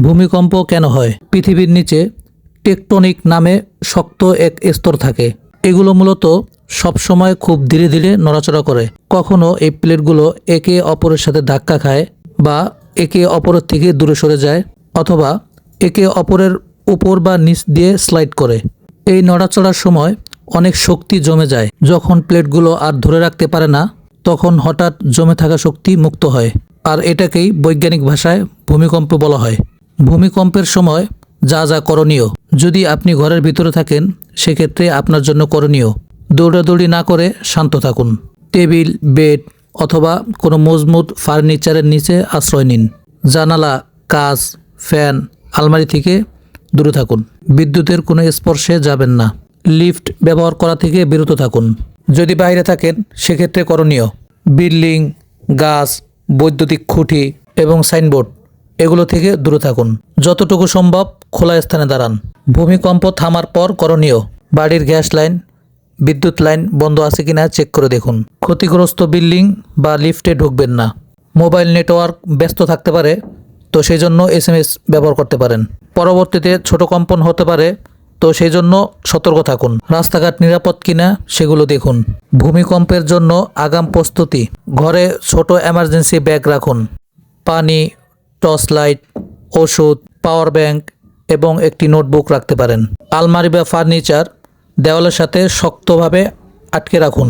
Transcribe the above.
ভূমিকম্প কেন হয়? পৃথিবীর নিচে টেকটনিক নামে শক্ত এক স্তর থাকে। এগুলো মূলত সবসময় খুব ধীরে ধীরে নড়াচড়া করে। কখনো এই প্লেটগুলো একে অপরের সাথে ধাক্কা খায় বা একে অপরের থেকে দূরে সরে যায় অথবা একে অপরের উপর বা নিচ দিয়ে স্লাইড করে। এই নড়াচড়ার সময় অনেক শক্তি জমে যায়। যখন প্লেটগুলো আর ধরে রাখতে পারে না, তখন হঠাৎ জমে থাকা শক্তি মুক্ত হয়। আর এটাকেই বৈজ্ঞানিক ভাষায় ভূমিকম্প বলা হয়। ভূমিকম্পের সময় যা যা করণীয়। যদি আপনি ঘরের ভিতরে থাকেন, সেক্ষেত্রে আপনার জন্য করণীয়, দৌড়াদৌড়ি না করে শান্ত থাকুন। টেবিল, বেড অথবা কোনো মজবুত ফার্নিচারের নিচে আশ্রয় নিন। জানালা কাজ ফ্যান, আলমারি থেকে দূরে থাকুন। বিদ্যুতের কোনো স্পর্শে যাবেন না। লিফট ব্যবহার করা থেকে বিরত থাকুন। যদি বাইরে থাকেন, সেক্ষেত্রে করণীয়, বিল্ডিং, গাছ, বৈদ্যুতিক খুঁটি এবং সাইনবোর্ড এগুলো থেকে দূরে থাকুন। যতটুকু সম্ভব খোলা স্থানে দাঁড়ান। ভূমিকম্প থামার পর করণীয়। বাড়ির গ্যাস লাইন, বিদ্যুৎ লাইন বন্ধ আছে কিনা চেক করে দেখুন। ক্ষতিগ্রস্ত বিল্ডিং বা লিফটে ঢুকবেন না। মোবাইল নেটওয়ার্ক ব্যস্ত থাকতে পারে, তো সেই জন্য এস ব্যবহার করতে পারেন। পরবর্তীতে ছোট কম্পন হতে পারে, তো সেই জন্য সতর্ক থাকুন। রাস্তাঘাট নিরাপদ কিনা সেগুলো দেখুন। ভূমিকম্পের জন্য আগাম প্রস্তুতি। ঘরে ছোট এমার্জেন্সি ব্যাগ রাখুন। পানি টর্চ লাইট ওষুধ, পাওয়ার ব্যাংক এবং একটি নোটবুক রাখতে পারেন। আলমারি বা ফার্নিচার দেওয়ালের সাথে শক্তভাবে আটকে রাখুন।